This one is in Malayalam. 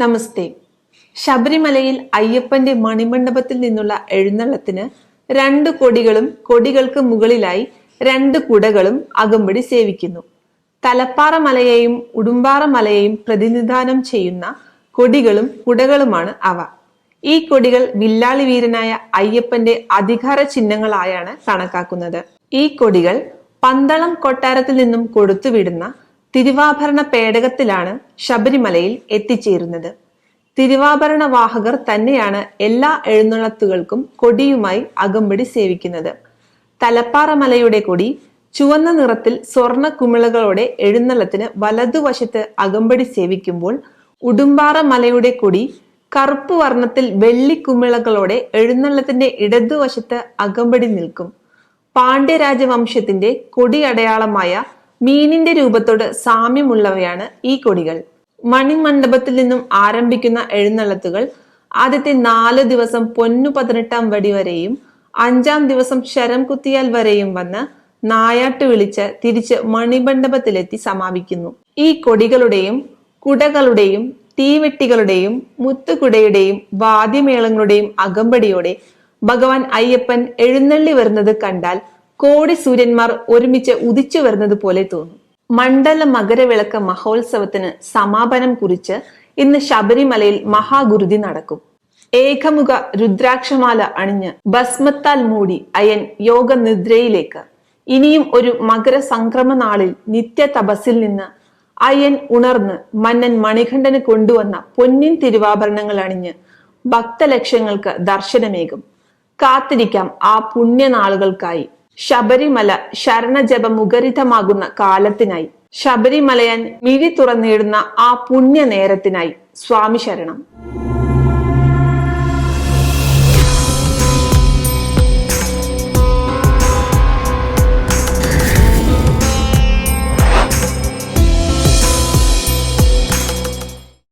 നമസ്തേ. ശബരിമലയിൽ അയ്യപ്പന്റെ മണിമണ്ഡപത്തിൽ നിന്നുള്ള എഴുന്നള്ളത്തിന് രണ്ട് കൊടികളും കൊടികൾക്ക് മുകളിലായി രണ്ട് കുടകളും അകമ്പടി സേവിക്കുന്നു. തലപ്പാറ മലയെയും ഉടുമ്പാറ മലയെയും പ്രതിനിധാനം ചെയ്യുന്ന കൊടികളും കുടകളുമാണ് അവ. ഈ കൊടികൾ വില്ലാളി വീരനായ അയ്യപ്പന്റെ അധികാര ചിഹ്നങ്ങളായാണ് കണക്കാക്കുന്നത്. ഈ കൊടികൾ പന്തളം കൊട്ടാരത്തിൽ നിന്നും കൊടുത്തുവിടുന്ന തിരുവാഭരണ പേടകത്തിലാണ് ശബരിമലയിൽ എത്തിച്ചേരുന്നത്. തിരുവാഭരണ വാഹകർ തന്നെയാണ് എല്ലാ എഴുന്നള്ളത്തുകൾക്കും കൊടിയുമായി അകമ്പടി സേവിക്കുന്നത്. തലപ്പാറ മലയുടെ കൊടി ചുവന്ന നിറത്തിൽ സ്വർണ കുമിളകളോടെ എഴുന്നള്ളത്തിന് വലതുവശത്ത് അകമ്പടി സേവിക്കുമ്പോൾ ഉടുമ്പാറ മലയുടെ കൊടി കറുപ്പ് വർണത്തിൽ വെള്ളിക്കുമിളകളോടെ എഴുന്നള്ളത്തിന്റെ ഇടതുവശത്ത് അകമ്പടി നിൽക്കും. പാണ്ഡ്യരാജവംശത്തിന്റെ കൊടി അടയാളമായ മീനിന്റെ രൂപത്തോട് സാമ്യമുള്ളവയാണ് ഈ കൊടികൾ. മണിമണ്ഡപത്തിൽ നിന്നും ആരംഭിക്കുന്ന എഴുന്നള്ളത്തുകൾ ആദ്യത്തെ നാല് ദിവസം പൊന്നു പതിനെട്ടാം വടി വരെയും അഞ്ചാം ദിവസം ശരം കുത്തിയാൽ വരെയും വന്ന് നായാട്ട് വിളിച്ച് തിരിച്ച് മണിമണ്ഡപത്തിലെത്തി സമാപിക്കുന്നു. ഈ കൊടികളുടെയും കുടകളുടെയും തീവെട്ടികളുടെയും മുത്തുകുടയുടെയും വാദ്യമേളങ്ങളുടെയും അകമ്പടിയോടെ ഭഗവാൻ അയ്യപ്പൻ എഴുന്നള്ളി വരുന്നത് കണ്ടാൽ കോടി സൂര്യന്മാർ ഒരുമിച്ച് ഉദിച്ചു വരുന്നത് പോലെ തോന്നും. മണ്ഡല മകരവിളക്ക് മഹോത്സവത്തിന് സമാപനം കുറിച്ച് ഇന്ന് ശബരിമലയിൽ മഹാഗുരുതി നടക്കും. ഏകമുഖ രുദ്രാക്ഷമാല അണിഞ്ഞ് ഭസ്മത്താൽ മൂടി അയൻ യോഗ നിദ്രയിലേക്ക് ഇനിയും ഒരു മകര സംക്രമ നാളിൽ നിത്യ തപസ്സിൽ നിന്ന് അയൻ ഉണർന്ന് മന്നൻ മണികണ്ഠന് കൊണ്ടുവന്ന പൊന്നിൻ തിരുവാഭരണങ്ങൾ അണിഞ്ഞ് ഭക്തലക്ഷ്യങ്ങൾക്ക് ദർശനമേകും. കാത്തിരിക്കാം ആ പുണ്യനാളുകൾക്കായി. ശബരിമല ശരണജപ മുഖരിതമാകുന്ന കാലത്തിനായി. ശബരിമലയൻ മിഴി തുറന്നിടുന്ന ആ പുണ്യ നേരത്തിനായി സ്വാമി ശരണം.